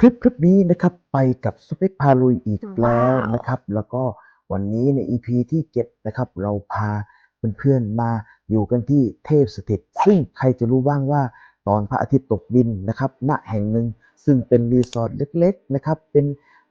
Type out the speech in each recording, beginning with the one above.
คลิปคลิปนี้นะครับไปกับสเปคพาลุยอีกแล้วนะครับ แล้วก็วันนี้ใน EP ที่7นะครับเราพาเพื่อนๆมาอยู่กันที่เทพสถิต ซึ่งใครจะรู้บ้างว่าตอนพระอาทิตย์ตกดินนะครับณแห่งหนึ่งซึ่งเป็นรีสอร์ทเล็กๆนะครับเป็น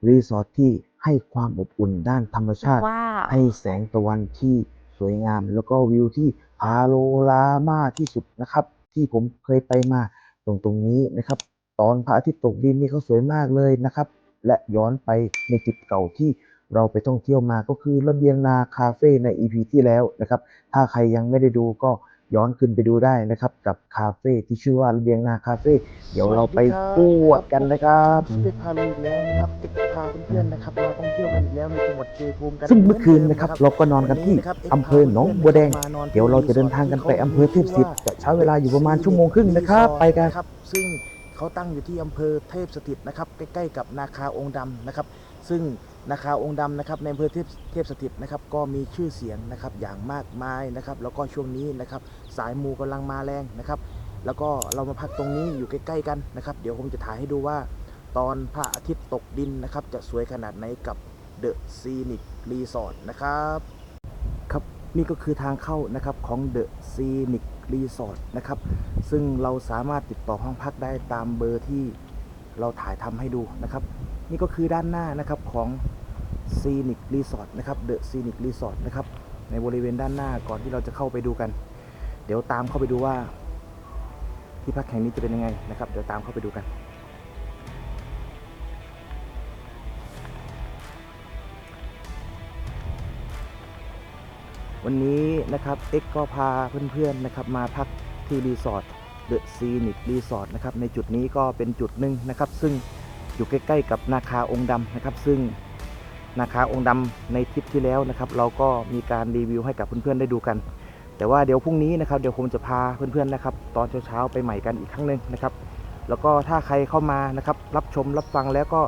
รีสอร์ทที่ให้ความอบอุ่นด้านธรรมชาติว้าวให้แสงตะวันที่สวยงาม แล้วก็วิวที่พาโลรามาที่สุดนะครับ ที่ผมเคยไปมาตรงตรงนี้นะครับ ตอนพระอาทิตย์ตกดินนี่เขาสวยมากเลยนะครับ และย้อนไปในจุดเก่าที่เราไปท่องเที่ยวมาก็คือระเบียงนาคาเฟ่ใน EP ที่แล้วนะครับ ถ้าใครยังไม่ได้ดูก็ย้อนขึ้นไปดูได้นะครับ กับคาเฟ่ที่ชื่อว่าระเบียงนาคาเฟ่เดี๋ยวเราไปปวดกันนะครับสเปคพาลุยอีกแล้วนะครับจะพาเพื่อนๆนะครับมาท่องเที่ยวกันอีกแล้วในจังหวัดชัยภูมิกันซึ่งเมื่อคืนนะครับเราก็นอนกันที่วัะครับอำเภอหนองบัวแดง เดี๋ยวเราจะเดินทางกันไปอำเภอเทพสถิตจะใช้เวลาอยู่ประมาณชั่วโมงครึ่งนะครับ ไปกันครับซึ่ง เขาตั้งอยู่ที่อำเภอเทพสถิตนะครับใกล้ๆกับนาคาองค์ดำนะครับ ซึ่งนาคาองค์ดำนะครับในอำเภอเทพเทพสถิตนะครับก็มีชื่อเสียงนะครับอย่างมากมายนะครับแล้วก็ช่วงนี้นะครับสายมูกำลังมาแรงนะครับแล้วก็เรามาพักตรงนี้อยู่ใกล้ ๆ กันนะครับ เดี๋ยวผมจะถ่ายให้ดูว่า ตอนพระอาทิตย์ตกดินนะครับจะสวยขนาดไหนกับเดอะซีนิ c รีสอร์ทนะครับครับนี่ก็คือทางเข้านะครับของเดอะซีนิ c รีสอร์ทนะครับ ซึ่งเราสามารถติดต่อห้องพักได้ตามเบอร์ที่เราถ่ายทำให้ดูนะครับ นี่ก็คือด้านหน้านะครับของซีนิกรีสอร์ทนะครับเดอะซีนิกรีสอร์ทนะครับในบริเวณด้านหน้าก่อนที่เราจะเข้าไปดูกัน เดี๋ยวตามเข้าไปดูว่า ที่พักแห่งนี้จะเป็นยังไงนะครับ เดี๋ยวตามเข้าไปดูกัน วันนี้นะครับเอ็กก็พาเพื่อนๆนะครับมาพักที่รีสอร์ทเดอะซีนิกรีสอร์ทนะครับในจุดนี้ก็เป็นจุดหนึ่งนะครับ ซึ่งอยู่ใกล้ๆกับนาคาองค์ดำนะครับ ซึ่งนาคาองค์ดำในทริปที่แล้วนะครับ เราก็มีการรีวิวให้กับเพื่อนๆได้ดูกัน แต่ว่าเดี๋ยวพรุ่งนี้นะครับเดี๋ยวผมจะพาเพื่อนๆนะครับ ตอนเช้าๆไปใหม่กันอีกครั้งหนึ่งนะครับ แล้วก็ถ้าใครเข้ามานะครับรับชมรับฟังแล้วก็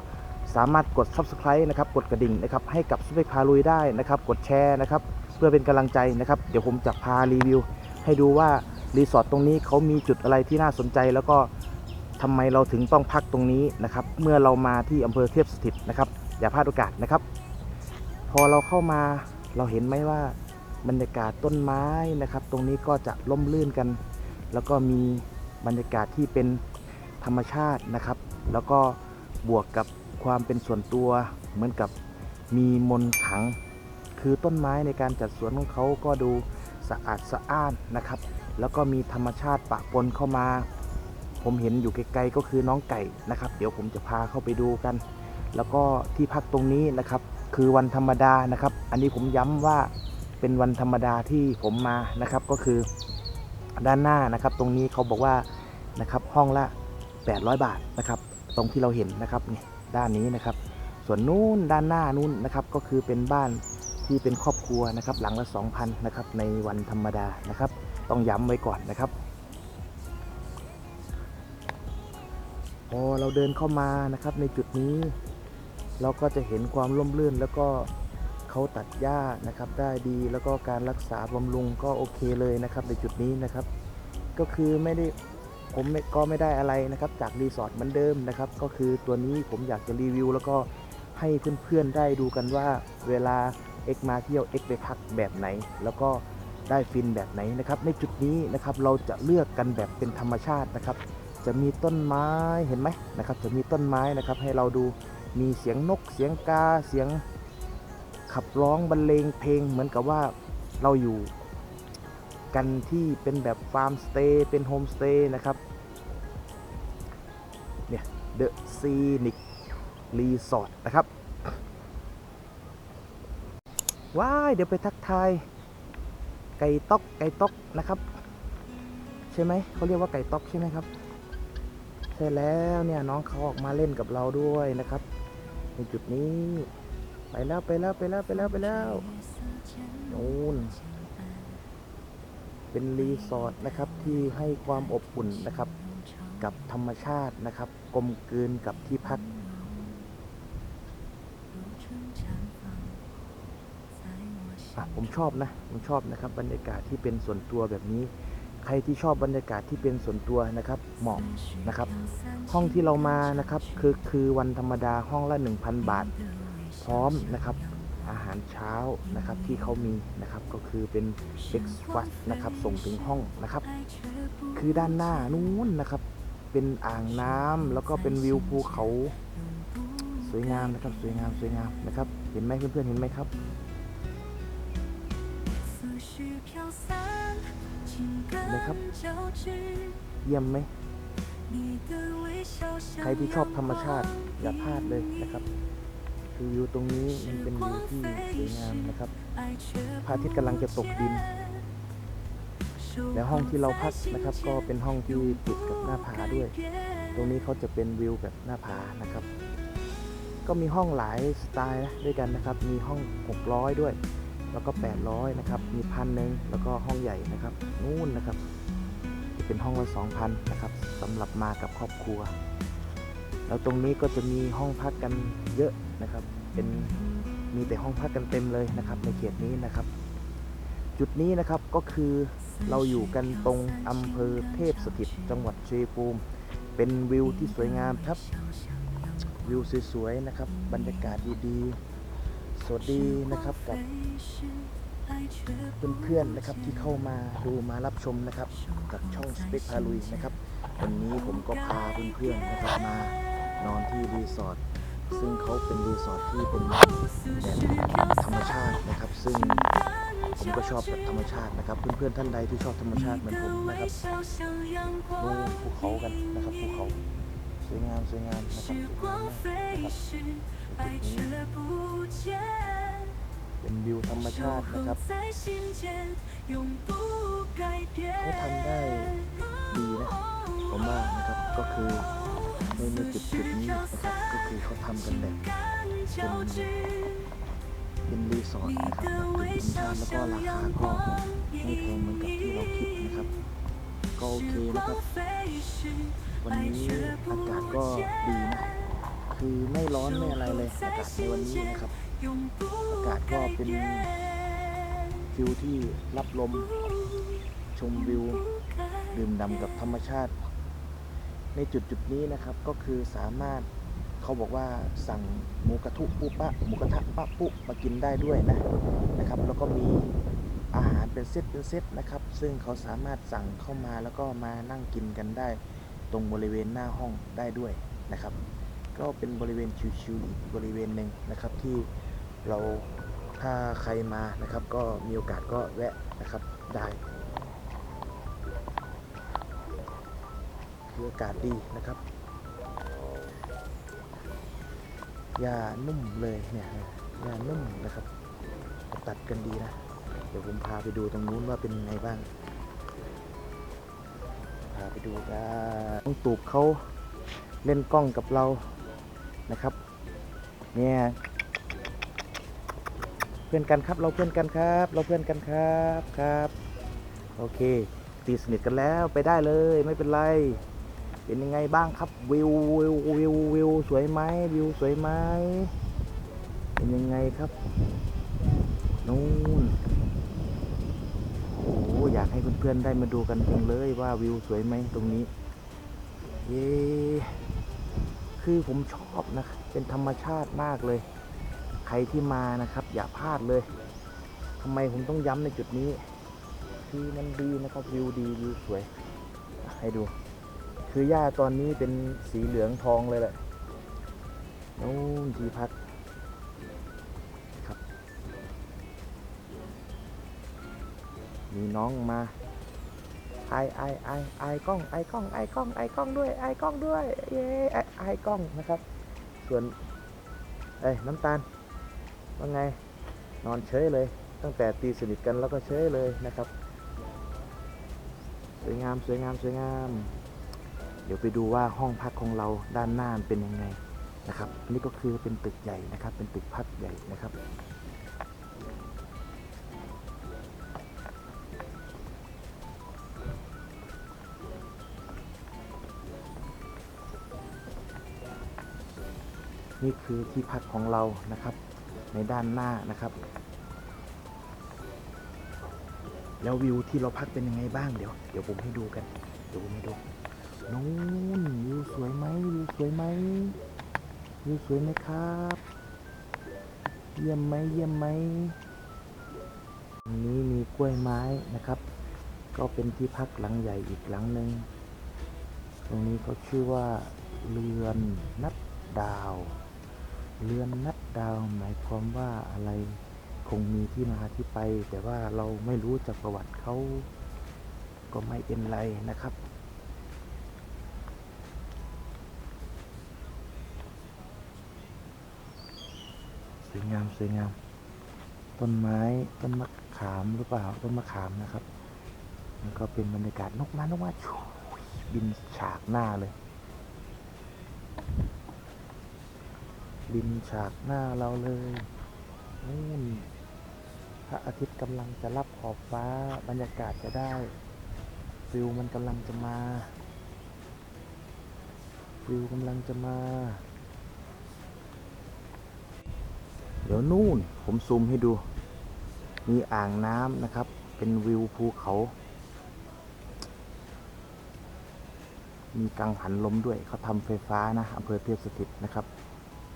สามารถกด subscribe นะครับกดกระดิ่งนะครับให้กับซุปเปอร์พาลุยได้นะครับ กดแชร์นะครับ เพื่อเป็นกำลังใจนะครับ เดี๋ยวผมจะพารีวิว ให้ดูว่ารีสอร์ทตรงนี้เขามีจุดอะไรที่น่าสนใจ แล้วก็ทำไมเราถึงต้องพักตรงนี้นะครับ เมื่อเรามาที่อำเภอเทพสถิตนะครับ อย่าพลาดโอกาสนะครับ พอเราเข้ามาเราเห็นไหมว่าบรรยากาศต้นไม้นะครับ ตรงนี้ก็จะล่มลื่นกัน แล้วก็มีบรรยากาศที่เป็นธรรมชาตินะครับ แล้วก็บวกกับความเป็นส่วนตัวเหมือนกับมีมนขัง คือต้นไม้ในการจัดสวนของเขาก็ดูสะอาดสะอ้านนะครับ แล้วก็มีธรรมชาติปะปนเข้ามา ผมเห็นอยู่ไกลๆก็คือน้องไก่นะครับ เดี๋ยวผมจะพาเข้าไปดูกัน แล้วก็ที่พักตรงนี้นะครับคือวันธรรมดานะครับ อันนี้ผมย้ำว่าเป็นวันธรรมดาที่ผมมานะครับก็คือด้านหน้านะครับ ตรงนี้เขาบอกว่านะครับห้องละ 800 บาทนะครับตรงที่เราเห็นนะครับนี่ด้านนี้นะครับ ส่วนนู้นด้านหน้านู้นนะครับก็คือเป็นบ้าน ที่เป็นครอบครัวนะครับหลังละ 2,000นะครับในวันธรรมดานะครับ ต้องย้ำไว้ก่อนนะครับ พอเราเดินเข้ามานะครับในจุดนี้ เราก็จะเห็นความร่มรื่นแล้วก็เขาตัดหญ้านะครับได้ดีแล้วก็การรักษาบำรุงก็โอเคเลยนะครับในจุดนี้นะครับ ก็คือไม่ได้ผมก็ไม่ได้อะไรนะครับจากรีสอร์ทเหมือนเดิมนะครับ ก็คือตัวนี้ผมอยากจะรีวิว แล้วก็ให้เพื่อนๆได้ดูกันว่าเวลา เอ็กมาเที่ยวเอ็กไปพักแบบไหน แล้วก็ได้ฟินแบบไหนนะครับ ในจุดนี้นะครับเราจะเลือกกันแบบเป็นธรรมชาตินะครับ จะมีต้นไม้เห็นไหมนะครับ จะมีต้นไม้นะครับให้เราดูมีเสียงนกเสียงกาเสียงขับร้องบรรเลงเพลงเหมือนกับว่าเราอยู่กันที่เป็นแบบฟาร์มสเตย์เป็นโฮมสเตย์นะครับเนี่ยเดอะซีนิกรีสอร์ทนะครับ ว้ายเดี๋ยวไปทักทายไก่ต๊อกไก่ต๊อกนะครับ ใช่ไหมเขาเรียกว่าไก่ต๊อกใช่ไหมครับใช่แล้วเนี่ยน้องเขาออกมาเล่นกับเราด้วยนะครับในจุดนี้ไปแล้วไปแล้วไปแล้วไปแล้วไปแล้วนู่นเป็นรีสอร์ทนะครับที่ให้ความอบอุ่นนะครับ กับธรรมชาตินะครับ กลมกลืนกับที่พัก อะ ผมชอบนะผมชอบนะครับบรรยากาศที่เป็นส่วนตัวแบบนี้ ใครที่ชอบบรรยากาศที่เป็นส่วนตัวนะครับเหมาะนะครับ ห้องที่เรามานะครับคือคือวันธรรมดาห้องละ 1,000 บาท พร้อมนะครับอาหารเช้านะครับที่เขามีนะครับก็คือเป็น breakfast นะครับส่งถึงห้องนะครับ คือด้านหน้านู้นนะครับ เป็นอ่างน้ำแล้วก็เป็นวิวภูเขา สวยงามนะครับสวยงามสวยงามนะครับ เห็นไหมเพื่อนๆเห็นไหมครับ นะครับ เยี่ยมไหม ใครที่ชอบธรรมชาติอย่าพลาดเลยนะครับคือวิวตรงนี้มันเป็นวิวที่สวยงามนะครับพระอาทิตย์กำลังจะตกดิน และห้องที่เราพักนะครับ ก็เป็นห้องที่ติดกับหน้าผาด้วย ตรงนี้เขาจะเป็นวิวแบบหน้าผานะครับ ก็มีห้องหลายสไตล์ด้วยกันนะครับ มีห้อง 600 ด้วย แล้วก็ 800 นะครับ มีพันหนึ่งแล้วก็ห้องใหญ่นะครับ นู่นนะครับ จะเป็นห้องละ2,000 นะครับสำหรับมากับครอบครัว แล้วตรงนี้ก็จะมีห้องพักกันเยอะนะครับ เป็นมีแต่ห้องพักกันเต็มเลยนะครับ ในเขตนี้นะครับ จุดนี้นะครับก็คือเราอยู่กันตรงอำเภอเทพสถิตจังหวัดชัยภูมิเป็นวิวที่สวยงามครับ วิวสวยๆนะครับ บรรยากาศดีๆ สวัสดีนะครับกับเพื่อนๆนะครับที่เข้ามาดูมารับชมนะครับ กับช่องสเปกพาลุยนะครับวันนี้ผมก็พาเพื่อนๆนะครับมานอนที่รีสอร์ทซึ่งเขาเป็นรีสอร์ทที่เป็นแบบธรรมชาตินะครับ ซึ่งผมก็ชอบแบบธรรมชาตินะครับ เพื่อนๆท่านใดที่ชอบธรรมชาติเหมือนผมนะครับดูภูเขากันนะครับภูเขาสวยงามสวยงามนะครับสวยงามนะครับ เป็นวิวธรรมชาตินะครับเขาทำได้ดีนะผมว่านะครับก็คือในในจุดจุดนี้นะครับก็คือเขาทำกันแบบเป็นเป็นรีสอร์ทนะครับเป็นชาติแล้วก็ราคาก็ไม่แพงเหมือนกับที่เราคิดนะครับ ก็โอเคนะครับ วันนี้อากาศก็ดีนะ คือไม่ร้อนไม่อะไรเลยอากาศในวันนี้นะครับอากาศก็เป็นฟิลที่รับลมชมวิวดื่มด่ำกับธรรมชาติ ในจุดจุดนี้นะครับก็คือสามารถเขาบอกว่าสั่งหมูกระทุปุปะหมูกระทะปะปุมากินได้ด้วยนะนะครับ แล้วก็มีอาหารเป็นเซตเป็นเซตนะครับ ซึ่งเขาสามารถสั่งเข้ามาแล้วก็มานั่งกินกันได้ ตรงบริเวณหน้าห้องได้ด้วยนะครับ ก็เป็นบริเวณชิวๆอีกบริเวณหนึ่งนะครับ ที่เราถ้าใครมานะครับ ก็มีโอกาสก็แวะนะครับได้คืออากาศดีนะครับหญ้านุ่มเลยเนี่ยหญ้านุ่มนะครับ ตัดกันดีนะ เดี๋ยวผมพาไปดูตรงนู้นว่าเป็นไงบ้าง พาไปดูกันต้องตูบเขาเล่นกล้องกับเรา นะครับ เนี่ยเพื่อนกันครับ เราเพื่อนกันครับ เราเพื่อนกันครับครับ โอเค ตีสนิทกันแล้วไปได้เลยไม่เป็นไรเป็นยังไงบ้างครับวิววิววิววิวสวยไหมวิวสวยไหมเป็นยังไงครับนู่นโอ้อยากให้เพื่อนๆได้มาดูกันจังเลยว่าวิวสวยไหมตรงนี้เย้ คือผมชอบนะ เป็นธรรมชาติมากเลย ใครที่มานะครับ อย่าพลาดเลยทำไมผมต้องย้ำในจุดนี้ คือมันดีนะครับวิวดีวิวสวย ให้ดู คือหญ้าตอนนี้เป็นสีเหลืองทองเลยแหละนู่นที่พักครับมีน้องมา ไอไอไอไอกล้องไอกล้องไอกล้องไอกล้องด้วยไอกล้องด้วยเย้ไอไอกล้องนะครับ ส่วนเอ้ยน้ำตาลว่าไงนอนเฉยเลย ตั้งแต่ตีสนิทกันแล้วก็เฉยเลยนะครับ สวยงามสวยงามสวยงาม เดี๋ยวไปดูว่าห้องพักของเราด้านหน้าเป็นยังไงนะครับนี่ก็คือเป็นตึกใหญ่นะครับ เป็นตึกพักใหญ่นะครับ นี่คือที่พักของเรานะครับ ในด้านหน้านะครับ แล้ววิวที่เราพักเป็นยังไงบ้างเดี๋ยวเดี๋ยวผมให้ดูกัน เดี๋ยวผมให้ดูนู้นวิวสวยไหมวิวสวยไหมวิวสวยไหมครับ เยี่ยมไหมเยี่ยมไหมตรงนี้มีกล้วยไม้นะครับ ก็เป็นที่พักหลังใหญ่อีกหลังหนึ่งตรงนี้เขาชื่อว่าเรือนนัดดาว เรือนนัดดาวหมายความว่าอะไรคงมีที่มาที่ไป แต่ว่าเราไม่รู้จากประวัติเขาก็ไม่เป็นไรนะครับ สวยงามสวยงาม ต้นไม้ต้นมะขามหรือเปล่าต้นมะขามนะครับแล้วก็เป็นบรรยากาศนกมานกมาชูบินฉากหน้าเลย บินฉากหน้าเราเลยนู่นพระอาทิตย์กำลังจะรับขอบฟ้าบรรยากาศจะได้ฟิลมันกำลังจะมาฟิลกำลังจะมา เดี๋ยวนู่นผมซูมให้ดู มีอ่างน้ำนะครับ เป็นวิวภูเขา มีกังหันลมด้วยเขาทำไฟฟ้านะอำเภอเทพสถิตนะครับ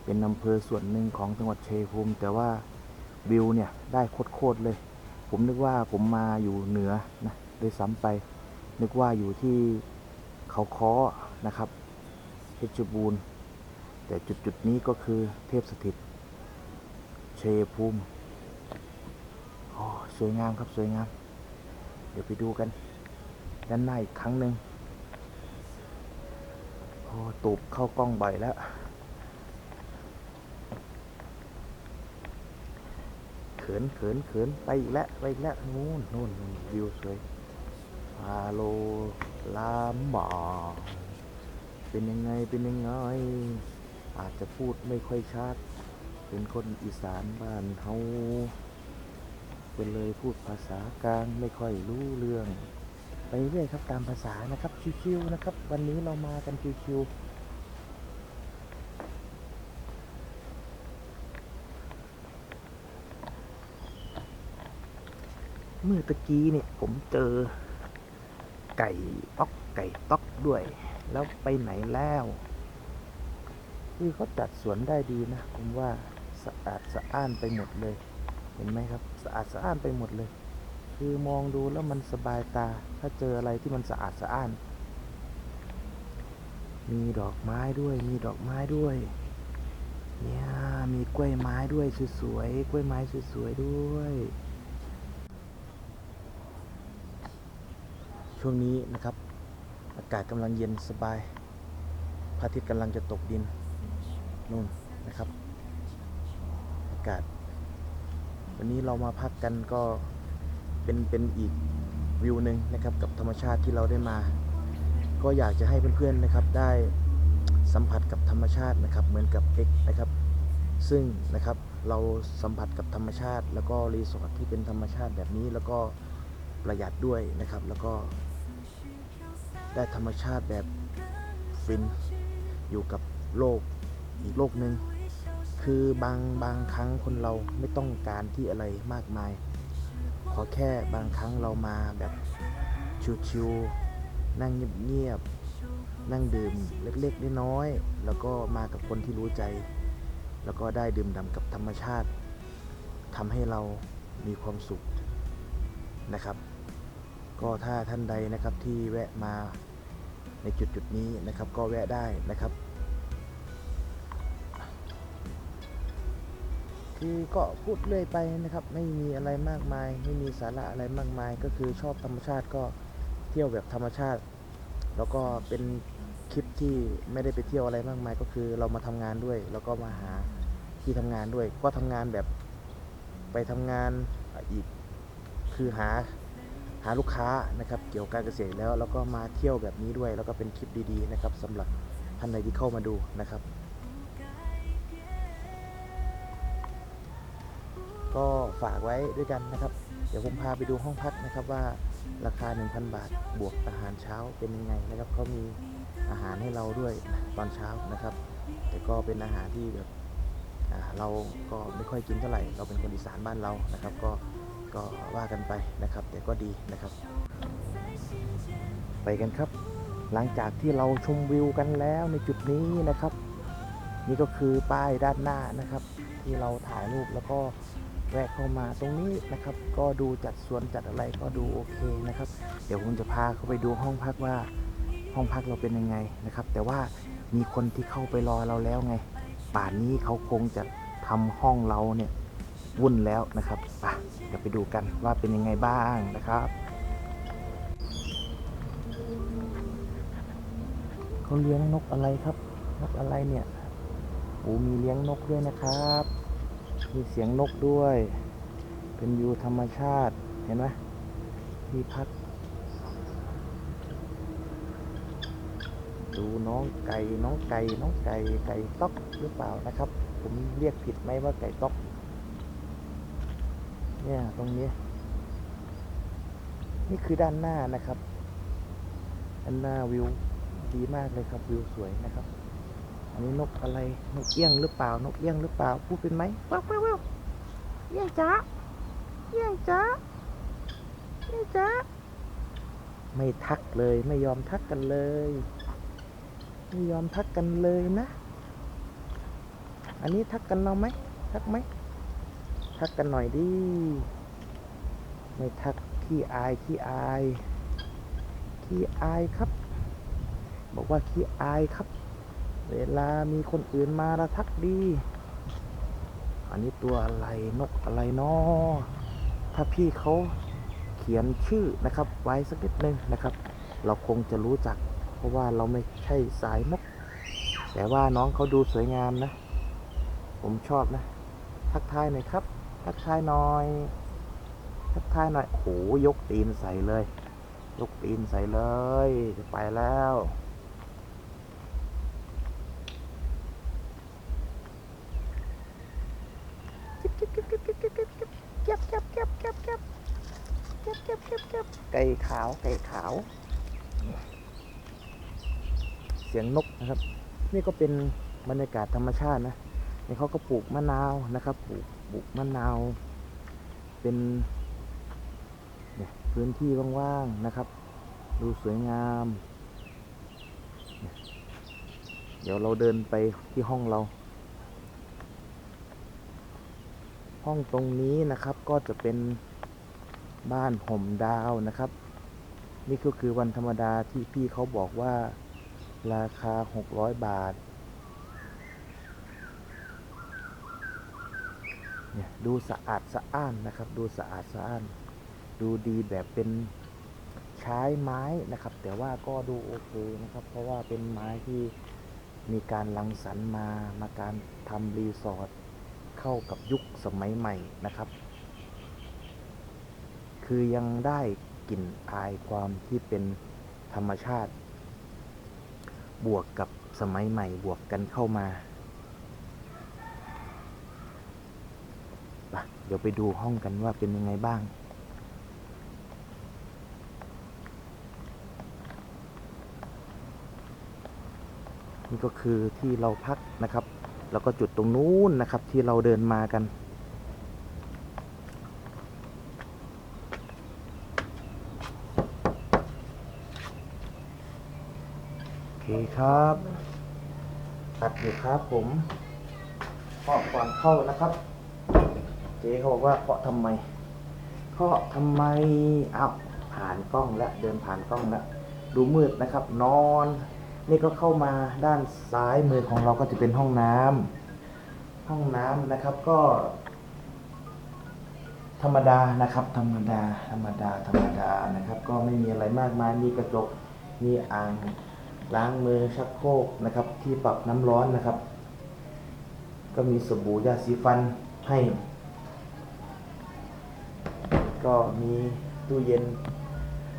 เป็นอำเภอส่วนหนึ่งของจังหวัดชัยภูมิ แต่ว่าวิวเนี่ยได้โคตรๆเลย ผมนึกว่าผมมาอยู่เหนือนะเลยซ้ำไป นึกว่าอยู่ที่เขาค้อนะครับเพชรบูรณ์ แต่จุดๆนี้ก็คือเทพสถิตเชยภูมิโอ้สวยงามครับสวยงาม เดี๋ยวไปดูกันด้านหน้าอีกครั้งหนึ่งโอ้ตูบเข้ากล้องบ่อยแล้ว เขินเขินเขินไปอีกแล้วไปอีกแล้วนู่นนู่นวิวสวยฮาโลลามบอเป็นยังไงเป็นยังไง อาจจะพูดไม่ค่อยชัด เป็นคนอีสานบ้านเฮาเป็นเลยพูดภาษากลางไม่ค่อยรู้เรื่อง ไปเรื่อยครับตามภาษานะครับชิวๆนะครับ วันนี้เรามากันชิวๆ เมื่อตะกี้เนี่ยผมเจอไก่ต๊อกไก่ต๊อกด้วย แล้วไปไหนแล้วคือเขาจัดสวนได้ดีนะ ผมว่าสะอาดสะอ้านไปหมดเลย เห็นไหมครับ สะอาดสะอ้านไปหมดเลย คือมองดูแล้วมันสบายตา ถ้าเจออะไรที่มันสะอาดสะอ้าน มีดอกไม้ด้วย มีดอกไม้ด้วย เนี่ยมีกล้วยไม้ด้วยสวยๆกล้วยไม้สวยๆด้วย ช่วงนี้นะครับ อากาศกำลังเย็นสบายพระอาทิตย์กำลังจะตกดินนู่นนะครับ อากาศ วันนี้เรามาพักกันก็เป็นเป็นอีกวิวหนึ่งนะครับกับธรรมชาติที่เราได้มา ก็อยากจะให้เพื่อนๆนะครับได้สัมผัสกับธรรมชาตินะครับเหมือนกับเอกนะครับ ซึ่งนะครับเราสัมผัสกับธรรมชาติ แล้วก็รีสอร์ทที่เป็นธรรมชาติแบบนี้แล้วก็ประหยัดด้วยนะครับ แล้วก็ ได้ธรรมชาติแบบฟินอยู่กับโลกอีกโลกหนึ่งคือบางบางครั้งคนเราไม่ต้องการที่อะไรมากมาย ขอแค่บางครั้งเรามาแบบชิวๆนั่งเงียบๆนั่งดื่มเล็กๆน้อยๆแล้วก็มากับคนที่รู้ใจ แล้วก็ได้ดื่มด่ำกับธรรมชาติทำให้เรามีความสุขนะครับ ก็ถ้าท่านใดนะครับที่แวะมาในจุดจุดนี้นะครับ ก็แวะได้นะครับ คือก็พูดเรื่อยไปนะครับ ไม่มีอะไรมากมาย ไม่มีสาระอะไรมากมาย ก็คือชอบธรรมชาติก็เที่ยวแบบธรรมชาติ แล้วก็เป็นคลิปที่ไม่ได้ไปเที่ยวอะไรมากมาย ก็คือเรามาทำงานด้วย แล้วก็มาหาที่ทำงานด้วย ก็ทำงานแบบไปทำงานอีกคือหา หาลูกค้านะครับเกี่ยวกับการเกษตรแล้วแล้วก็มาเที่ยวแบบนี้ด้วย แล้วก็เป็นคลิปดีๆนะครับสำหรับท่านใดที่เข้ามาดูนะครับ ก็ฝากไว้ด้วยกันนะครับ เดี๋ยวผมพาไปดูห้องพักนะครับว่าราคา 1,000 บาทบวกอาหารเช้าเป็นยังไงนะครับเขามีอาหารให้เราด้วยตอนเช้านะครับ แต่ก็เป็นอาหารที่แบบ เราก็ไม่ค่อยกินเท่าไหร่ เราเป็นคนอีสานบ้านเรานะครับ ก็ก็ว่ากันไปนะครับ แต่ก็ดีนะครับ ไปกันครับ หลังจากที่เราชมวิวกันแล้วในจุดนี้นะครับ นี่ก็คือป้ายด้านหน้านะครับ ที่เราถ่ายรูปแล้วก็แวะเข้ามาตรงนี้นะครับ ก็ดูจัดสวนจัดอะไรก็ดูโอเคนะครับ เดี๋ยวผมจะพาเข้าไปดูห้องพักว่าห้องพักเราเป็นยังไงนะครับ แต่ว่ามีคนที่เข้าไปรอเราแล้วไง ป่านนี้เขาคงจะทำห้องเราเนี่ยวุ่นแล้วนะครับไปเดี๋ยวไปดูกันว่าเป็นยังไงบ้างนะครับเขาเลี้ยงนกอะไรครับ นกอะไรเนี่ยโอ้มีเลี้ยงนกด้วยนะครับ มีเสียงนกด้วย เป็นวิวธรรมชาติเห็นไหมที่พัก ดูน้องไก่น้องไก่น้องไก่ไก่ต๊อกหรือเปล่านะครับ ผมเรียกผิดไหมว่าไก่ต๊อก เนี่ยตรงนี้ นี่คือด้านหน้านะครับด้านหน้าวิวดีมากเลยครับวิวสวยนะครับ อันนี้นกอะไรนกเอี้ยงหรือเปล่านกเอี้ยงหรือเปล่าพูดเป็นไหมว้าวว้าวว้าวเอี้ยงจ้าเอี้ยงจ้าเอี้ยงจ้าไม่ทักเลยไม่ยอมทักกันเลย ไม่ยอมทักกันเลยนะ อันนี้ทักกันเราไหม ทักไหม ทักกันหน่อยดิ ไม่ทักขี้อายขี้อาย ขี้อายครับ บอกว่าขี้อายครับ เวลามีคนอื่นมาละทักดี อันนี้ตัวอะไรนกอะไรนาะถ้าพี่เขาเขียนชื่อนะครับ ไว้สักนิดนึงนะครับ เราคงจะรู้จัก ราะว่าเราไม่ใช่สายนกแต่ว่าน้องเขาดูสวยงามนะ ผมชอบนะ ทักทายหน่อยครับ ทักทายหน่อย ทักทายหน่อย โอ้ยกตีนใส่เลย ยกตีนใส่เลย จะไปแล้ว ไก่ขาว ไก่ขาว สียงนกนะครับ นี่ก็เป็นบรรยากาศธรรมชาตินะนี่เขาก็ปลูกมะนาวนะครับ ปลูกปลูกมะนาว เป็นเนี่ยพื้นที่ว่างๆนะครับ ดูสวยงามเนี่ยเดี๋ยวเราเดินไปที่ห้องเรา ห้องตรงนี้นะครับก็จะเป็นบ้านห่มดาวนะครับ นี่ก็คือวันธรรมดาที่พี่เขาบอกว่า ราคา 600 บาท เนี่ย ดูสะอาดสะอ้านนะครับ ดูสะอาดสะอ้าน ดูดีแบบเป็นใช้ไม้นะครับ แต่ว่าก็ดูโอเคนะครับ เพราะว่าเป็นไม้ที่มีการรังสรรค์มา มาการทำรีสอร์ทเข้ากับยุคสมัยใหม่นะครับ คือยังได้กลิ่นอายความที่เป็นธรรมชาติ บวกกับสมัยใหม่บวกกันเข้ามาไปเดี๋ยวไปดูห้องกันว่าเป็นยังไงบ้าง นี่ก็คือที่เราพักนะครับ แล้วก็จุดตรงนู้นนะครับที่เราเดินมากัน เคครับตัดอยู่ครับผมเคาะก่อนเข้านะครับ เจ๊เขาบอกว่าเคาะทำไมเคาะทำไมอ้าวผ่านกล้องแล้วเดินผ่านกล้องแล้วดูมืดนะครับ นอน นี่ก็เข้ามาด้านซ้ายมือของเราก็จะเป็นห้องน้ำห้องน้ำนะครับก็ ธรรมดานะครับ ธรรมดา ธรรมดา ธรรมดานะครับ ก็ไม่มีอะไรมากมายมีกระจกมีอ่าง ล้างมือชักโครกนะครับ ที่ปรับน้ำร้อนนะครับ ก็มีสบู่ยาสีฟันให้ ก็มีตู้เย็น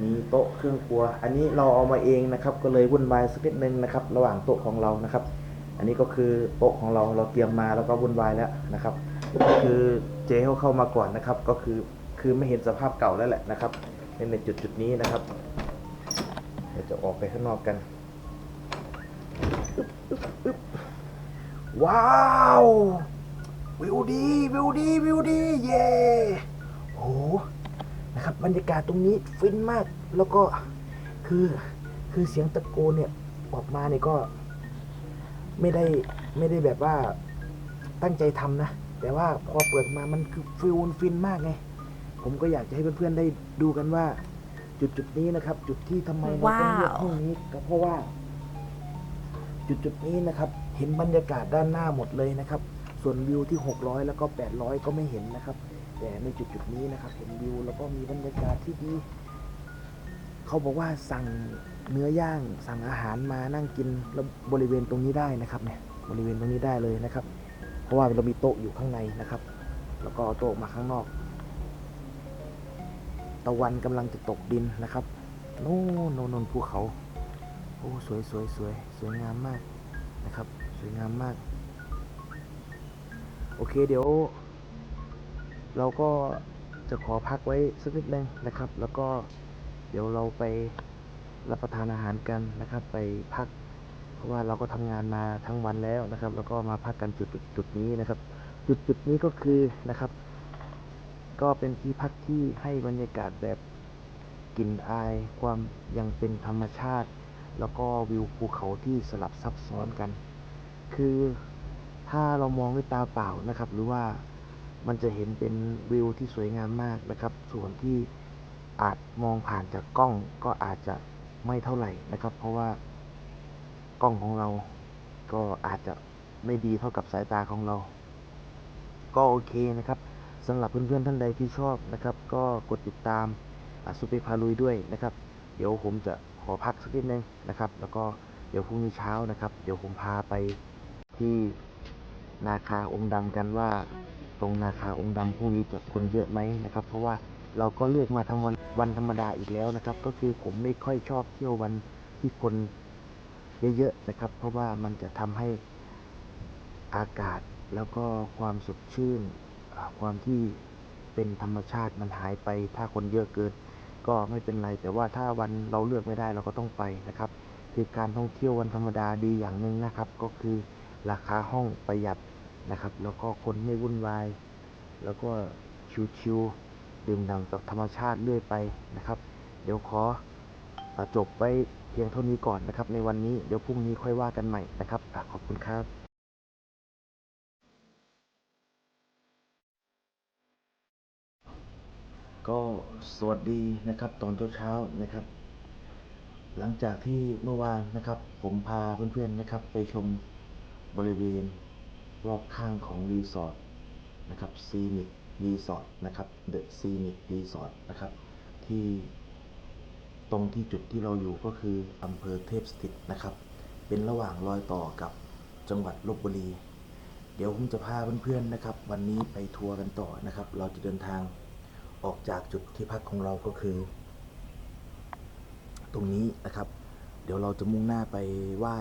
มีโต๊ะเครื่องครัว อันนี้เราเอามาเองนะครับ ก็เลยวุ่นวายสักนิดนึงนะครับ ระหว่างโต๊ะของเรานะครับ อันนี้ก็คือโต๊ะของเราเราเตรียมมาแล้วก็วุ่นวายแล้วนะครับก็คือเจ๊เขาเข้ามาก่อนนะครับ ก็คือคือไม่เห็นสภาพเก่าแล้วแหละนะครับในในจุดจุดนี้นะครับเดี๋ยวจะออกไปข้างนอกกัน ว้าววิวดีวิวดีวิวดีเย่โอ้หนะครับบรรยากาศตรงนี้ฟินมากแล้วก็คือคือเสียงตะโกนเนี่ยออกมาเนี่ยก็ ไม่ได้ไม่ได้แบบว่าตั้งใจทำนะ แต่ว่าพอเปิดมามันคือฟิลฟินมากไง ผมก็อยากจะให้เพื่อนๆได้ดูกันว่า จุดจุดนี้นะครับ จุดที่ทำไมเราต้องเลือกห้องนี้ก็เพราะว่า จุดจุดๆนี้นะครับ เห็นบรรยากาศด้านหน้าหมดเลยนะครับ ส่วนวิวที่ 600 แล้วก็ 800 ก็ไม่เห็นนะครับ แต่ในจุดจุดๆนี้นะครับ เห็นวิวแล้วก็มีบรรยากาศที่ดี เขาบอกว่าสั่งเนื้อย่างสั่งอาหารมานั่งกินแล้วบริเวณตรงนี้ได้นะครับเนี่ยบริเวณตรงนี้ได้เลยนะครับ เพราะว่าเรามีโต๊ะอยู่ข้างในนะครับ แล้วก็เอาโต๊ะมาข้างนอก ตะวันกำลังจะตกดินนะครับโน่นโน่นภูเขา อ้สวยสวยสวยสวยงามมากนะครับ สวยงามมาก โอเคเดี๋ยว เราก็จะขอพักไว้สักนิดนึงนะครับ แล้วก็เดี๋ยวเราไปรับประทานอาหารกันนะครับ ไปพัก เพราะว่าเราก็ทำงานมาทั้งวันแล้วนะครับ แล้วก็มาพักกันจุดจุดจุดนี้นะครับ จุดจุดนี้ก็คือนะครับ ก็เป็นที่พักที่ให้บรรยากาศแบบกลิ่นอายความยังเป็นธรรมชาติ แล้วก็วิวภูเขาที่สลับซับซ้อนกัน คือถ้าเรามองด้วยตาเปล่านะครับ หรือว่ามันจะเห็นเป็นวิวที่สวยงามมากนะครับ ส่วนที่อาจมองผ่านจากกล้องก็อาจจะไม่เท่าไหร่นะครับ เพราะว่ากล้องของเราก็อาจจะไม่ดีเท่ากับสายตาของเรา ก็โอเคนะครับสำหรับเพื่อนๆท่านใดที่ชอบนะครับ ก็กดติดตามสุเปพาลุยด้วยนะครับ เดี๋ยวผมจะ ขอพักสักนิดนึงนะครับ แล้วก็เดี๋ยวพรุ่งนี้เช้านะครับ เดี๋ยวผมพาไปที่นาคาองค์ดำกันว่า ตรงนาคาองค์ดำพรุ่งนี้จะคนเยอะไหมนะครับ เพราะว่าเราก็เลือกมาทำวันวันธรรมดาอีกแล้วนะครับ ก็คือผมไม่ค่อยชอบเที่ยววันที่คนเยอะๆนะครับ เพราะว่ามันจะทำให้อากาศแล้วก็ความสดชื่น ความที่เป็นธรรมชาติมันหายไปถ้าคนเยอะเกิน ก็ไม่เป็นไร แต่ว่าถ้าวันเราเลือกไม่ได้เราก็ต้องไปนะครับ คือการท่องเที่ยววันธรรมดาดีอย่างหนึ่งนะครับ ก็คือราคาห้องประหยัดนะครับ แล้วก็คนไม่วุ่นวาย แล้วก็ชิวๆดื่มด่ำกับธรรมชาติเรื่อยไปนะครับ เดี๋ยวขอจบไว้เพียงเท่านี้ก่อนนะครับ ในวันนี้เดี๋ยวพรุ่งนี้ค่อยว่ากันใหม่นะครับขอบคุณครับ ก็สวัสดีนะครับตอนเช้าๆนะครับ หลังจากที่เมื่อวานนะครับ ผมพาเพื่อนๆนะครับ ไปชมบริเวณรอบข้างของรีสอร์ทนะครับซีนิกรีสอร์ทนะครับเดอะซีนิกรีสอร์ทนะครับ ที่ตรงที่จุดที่เราอยู่ก็คืออำเภอเทพสถิตนะครับ เป็นระหว่างรอยต่อกับจังหวัดลบบุรี เดี๋ยวผมจะพาเพื่อนๆนะครับ วันนี้ไปทัวร์กันต่อนะครับ เราจะเดินทาง ออกจากจุดที่พักของเราก็คือ ตรงนี้นะครับ เดี๋ยวเราจะมุ่งหน้าไปไหว้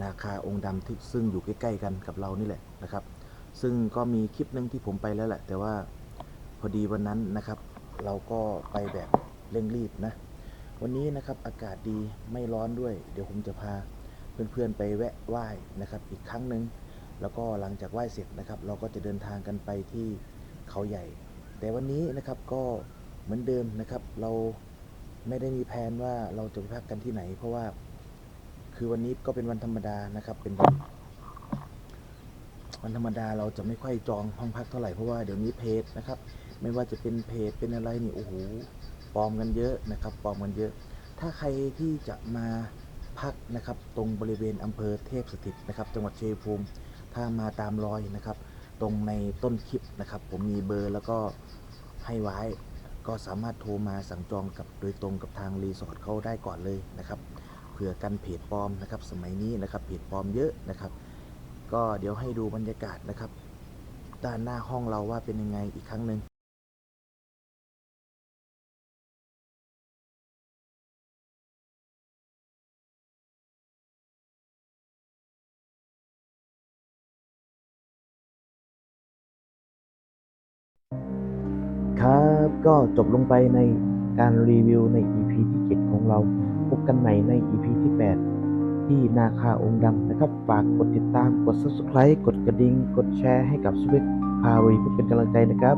นาคาองค์ดำที่ซึ่งอยู่ใกล้ ๆ กันกับเรานี่แหละนะครับ ซึ่งก็มีคลิปหนึ่งที่ผมไปแล้วแหละ แต่ว่าพอดีวันนั้นนะครับ เราก็ไปแบบเร่งรีบนะ วันนี้นะครับอากาศดีไม่ร้อนด้วย เดี๋ยวผมจะพาเพื่อนๆไปแวะไหว้นะครับ อีกครั้งหนึ่งแล้วก็หลังจากไหว้เสร็จนะครับ เราก็จะเดินทางกันไปที่เขาใหญ่ แต่วันนี้นะครับก็เหมือนเดิมนะครับ เราไม่ได้มีแผนว่าเราจะไปพักกันที่ไหน เพราะว่าคือวันนี้ก็เป็นวันธรรมดานะครับ เป็นวันวันธรรมดาเราจะไม่ค่อยจองห้องพักเท่าไหร่เพราะว่าเดี๋ยวนี้เพจนะครับ ไม่ว่าจะเป็นเพจเป็นอะไรนี่โอ้โหปลอมกันเยอะนะครับปลอมกันเยอะ ถ้าใครที่จะมาพักนะครับ ตรงบริเวณอำเภอเทพสถิตนะครับ จังหวัดเชัยงภูมิถ้ามาตามรอยนะครับ ตรงในต้นคลิปนะครับ ผมมีเบอร์แล้วก็ให้ไว้ ก็สามารถโทรมาสั่งจองกับโดยตรงกับทางรีสอร์ทเขาได้ก่อนเลยนะครับเผื่อกันเพจปลอมนะครับ สมัยนี้นะครับเพจปลอมเยอะนะครับ ก็เดี๋ยวให้ดูบรรยากาศนะครับ ด้านหน้าห้องเราว่าเป็นยังไงอีกครั้งหนึ่ง ก็จบลงไปในการรีวิวใน EP ที่ 7 ของเรา พบกันใหม่ใน EP ที่ 8 ที่นาคาองค์ดำนะครับ ฝากกดติดตาม กด Subscribe กดกระดิ่ง กดแชร์ให้กับสวิตพาวีเพื่อเป็นกำลังใจนะครับ